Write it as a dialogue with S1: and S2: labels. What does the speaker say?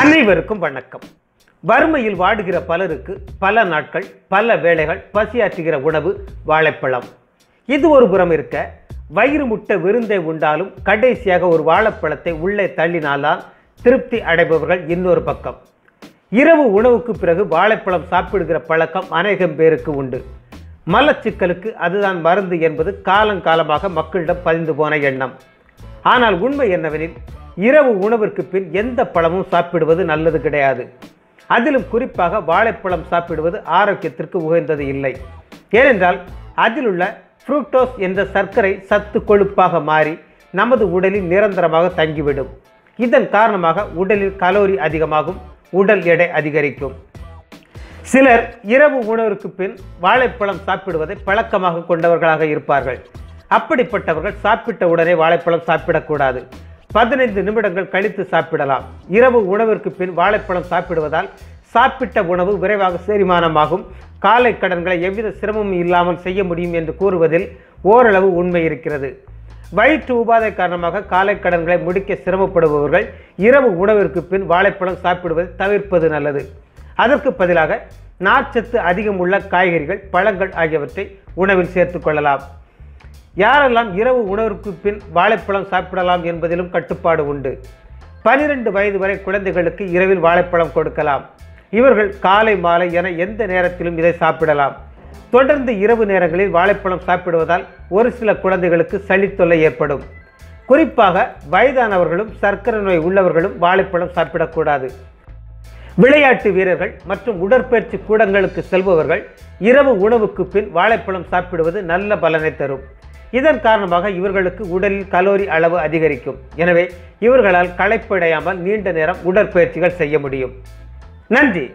S1: அனைவருக்கும் வணக்கம். வறுமையில் வாடுகிற பலருக்கு பல நாட்கள் பல வேளைகள் பசியாற்றுகிற உணவு வாழைப்பழம். இது ஒரு புறம் இருக்க வயிறு முட்டை விருந்தை உண்டாலும் கடைசியாக ஒரு வாழைப்பழத்தை உள்ளே தள்ளினால்தான் திருப்தி அடைபவர்கள் இன்னொரு பக்கம். இரவு உணவுக்கு பிறகு வாழைப்பழம் சாப்பிடுகிற பழக்கம் அநேகம் பேருக்கு உண்டு. மலச்சிக்கலுக்கு அதுதான் மருந்து என்பது காலங்காலமாக மக்களிடம் பதிந்து போன எண்ணம். ஆனால் உண்மை என்னவெனில் இரவு உணவிற்கு பின் எந்த பழமும் சாப்பிடுவது நல்லது கிடையாது. அதிலும் குறிப்பாக வாழைப்பழம் சாப்பிடுவது ஆரோக்கியத்திற்கு உகந்தது இல்லை. ஏனென்றால் அதிலுள்ள ஃப்ரூக்டோஸ் என்ற சர்க்கரை சத்து கொழுப்பாக மாறி நமது உடலில் நிரந்தரமாக தங்கிவிடும். இதன் காரணமாக உடலில் கலோரி அதிகமாகும் உடல் எடை அதிகரிக்கும். சிலர் இரவு உணவிற்கு பின் வாழைப்பழம் சாப்பிடுவதை பழக்கமாக கொண்டவர்களாக இருப்பார்கள். அப்படிப்பட்டவர்கள் சாப்பிட்ட உடனே வாழைப்பழம் சாப்பிடக்கூடாது. பதினைந்து நிமிடங்கள் கழித்து சாப்பிடலாம். இரவு உணவிற்கு பின் வாழைப்பழம் சாப்பிடுவதால் சாப்பிட்ட உணவு விரைவாக சேரிமானமாகும். காலை கடன்களை எவ்வித சிரமமும் இல்லாமல் செய்ய முடியும் என்று கூறுவதில் ஓரளவு உண்மை இருக்கிறது. வயிற்று உபாதை காரணமாக காலை கடன்களை முடிக்க சிரமப்படுபவர்கள் இரவு உணவிற்கு பின் வாழைப்பழம் சாப்பிடுவதை தவிர்ப்பது நல்லது. அதற்கு பதிலாக நார்ச்சத்து அதிகம் உள்ள காய்கறிகள் பழங்கள் ஆகியவற்றை உணவில் சேர்த்துக் கொள்ளலாம். யாரெல்லாம் இரவு உணவிற்கு பின் வாழைப்பழம் சாப்பிடலாம் என்பதிலும் கட்டுப்பாடு உண்டு. பனிரெண்டு வயது வரை குழந்தைகளுக்கு இரவில் வாழைப்பழம் கொடுக்கலாம். இவர்கள் காலை மாலை என எந்த நேரத்திலும் இதை சாப்பிடலாம். தொடர்ந்து இரவு நேரங்களில் வாழைப்பழம் சாப்பிடுவதால் ஒரு சில குழந்தைகளுக்கு சளித்தொல்லை ஏற்படும். குறிப்பாக வயதானவர்களும் சர்க்கரை நோய் உள்ளவர்களும் வாழைப்பழம் சாப்பிடக்கூடாது. விளையாட்டு வீரர்கள் மற்றும் உடற்பயிற்சி கூடங்களுக்கு செல்பவர்கள் இரவு உணவுக்கு பின் வாழைப்பழம் சாப்பிடுவது நல்ல பலனை தரும். இதன் காரணமாக இவர்களுக்கு உடலில் கலோரி அளவு அதிகரிக்கும். எனவே இவர்களால் களைப்படையாமல் நீண்ட நேரம் உடற்பயிற்சிகள் செய்ய முடியும். நன்றி.